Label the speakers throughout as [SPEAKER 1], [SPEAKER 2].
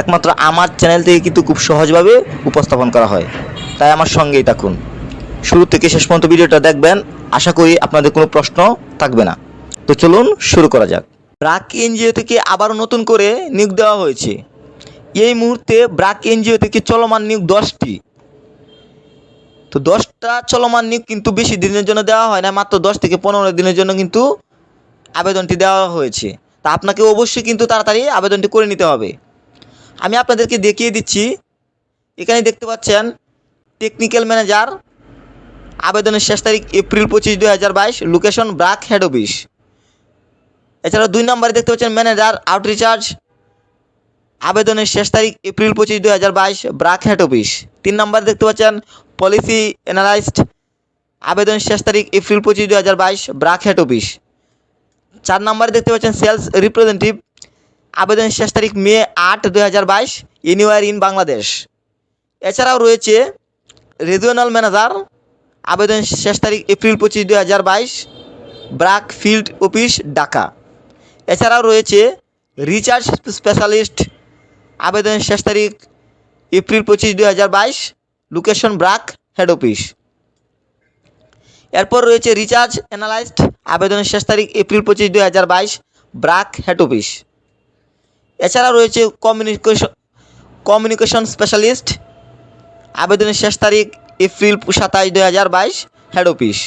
[SPEAKER 1] একমাত্র আমার চ্যানেল থেকে কিন্তু খুব সহজভাবে উপস্থাপন করা হয়। তাই আমার সঙ্গেই থাকুন। শুরু থেকে শেষ পর্যন্ত ভিডিওটা দেখবেন। আশা করি আপনাদের কোনো প্রশ্ন থাকবে না। তো চলুন শুরু করা যাক। ব্রাক এনজিও থেকে আবারও নতুন করে নিয়োগ দেওয়া হয়েছে। এই মুহূর্তে ব্রাক এনজিও থেকে চলমান নিয়োগ দশটি। তো দশটা চলমান নিয়োগ কিন্তু বেশি দিনের জন্য দেওয়া হয় না, মাত্র দশ থেকে পনেরো দিনের জন্য কিন্তু আবেদনটি দেওয়া হয়েছে। তা আপনাকে অবশ্যই কিন্তু তাড়াতাড়ি আবেদনটি করে নিতে হবে। আমি আপনাদেরকে দেখিয়ে দিচ্ছি। এখানে দেখতে পাচ্ছেন টেকনিক্যাল ম্যানেজার আবেদনের শেষ তারিখ এপ্রিল পঁচিশ দুই হাজার বাইশ লোকেশন ব্রাক হেড অফিস। এছাড়া দুই নম্বরে দেখতে পাচ্ছেন ম্যানেজার আউটরিচার্জ আবেদনের শেষ তারিখ এপ্রিল পঁচিশ দুই হাজার বাইশ, ব্রাক হেড অফিস। তিন নম্বরে দেখতে পাচ্ছেন পলিসি অ্যানালাইস্ট আবেদনের শেষ তারিখ এপ্রিল পঁচিশ দুই হাজার বাইশ, ব্রাক হেড অফিস। চার নম্বরে দেখতে পাচ্ছেন সেলস রিপ্রেজেন্টেটিভ আবেদনের শেষ তারিখ মে আট দুই হাজার বাইশ এনিওয়ার ইন বাংলাদেশ। এছাড়াও রয়েছে রিজিওনাল ম্যানেজার আবেদন শেষ তারিখ এপ্রিল পঁচিশ দুই হাজার বাইশ, ব্রাক ফিল্ড অফিস, ঢাকা। এছাড়াও রয়েছে রিচার্জ স্পেশালিস্ট আবেদন শেষ তারিখ এপ্রিল পঁচিশ দুই হাজার বাইশ, লোকেশন ব্রাক হেড অফিস। এরপর রয়েছে রিচার্জ অ্যানালাইস্ট আবেদনের শেষ তারিখ এপ্রিল পঁচিশ দুই হাজার বাইশ, ব্রাক হেড অফিস। এছাড়া রয়েছে কমিউনিকেশন কমিউনিকেশন স্পেশালিস্ট আবেদনের শেষ তারিখ এপ্রিল সাতাশ দুই হাজার বাইশ হেড অফিস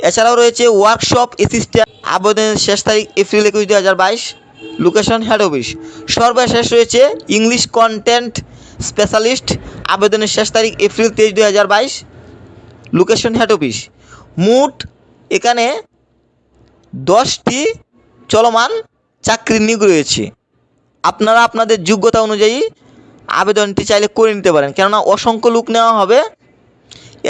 [SPEAKER 1] এছাড়াও রয়েছে ওয়ার্কশপ অ্যাসিস্ট্যান্ট আবেদনের শেষ তারিখ এপ্রিল একুশ দুই হাজার বাইশ লোকেশন হেড অফিস সর্বশেষ রয়েছে ইংলিশ কন্টেন্ট স্পেশালিস্ট আবেদনের শেষ তারিখ এপ্রিল তেইশ দুই হাজার বাইশ লোকেশন হেড অফিস মোট এখানে দশটি চলমান চাকরির নিয়োগ রয়েছে। আপনারা আপনাদের যোগ্যতা অনুযায়ী আবেদনটি চাইলে করে নিতে পারেন। কেননা অসংখ্য লোক নেওয়া হবে।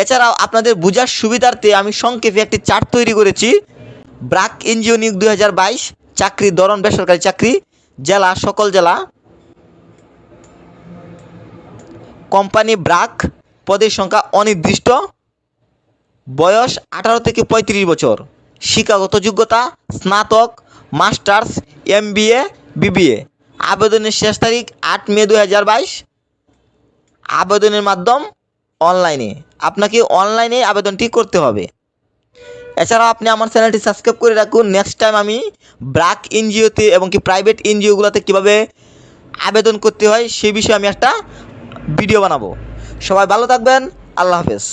[SPEAKER 1] এছাড়াও আপনাদের বোঝার সুবিধার্থে আমি সংক্ষেপে একটি চার্ট তৈরি করেছি। ব্রাক এনজিও নিয়োগ দুই হাজার বাইশ, চাকরি ধরন, বেসরকারি চাকরি, জেলা, সকল জেলা। কোম্পানি ব্রাক, পদের সংখ্যা অনির্দিষ্ট। বয়স আঠারো থেকে পঁয়ত্রিশ বছর। শিক্ষাগত যোগ্যতা, স্নাতক, মাস্টার্স এম বিএ বিবিএ। আবেদনের শেষ তারিখ আট মে দু হাজার বাইশ। আবেদনের মাধ্যম অনলাইনে। আপনাকে অনলাইনে আবেদনটি করতে হবে। এছাড়াও আপনি আমার চ্যানেলটি সাবস্ক্রাইব করে রাখুন। নেক্সট টাইম আমি ব্রাক এনজিওতে এবং কি প্রাইভেট এনজিওগুলোতে কীভাবে আবেদন করতে হয় সেই বিষয়ে আমি একটা ভিডিও বানাবো। সবাই ভালো থাকবেন। আল্লাহ হাফেজ।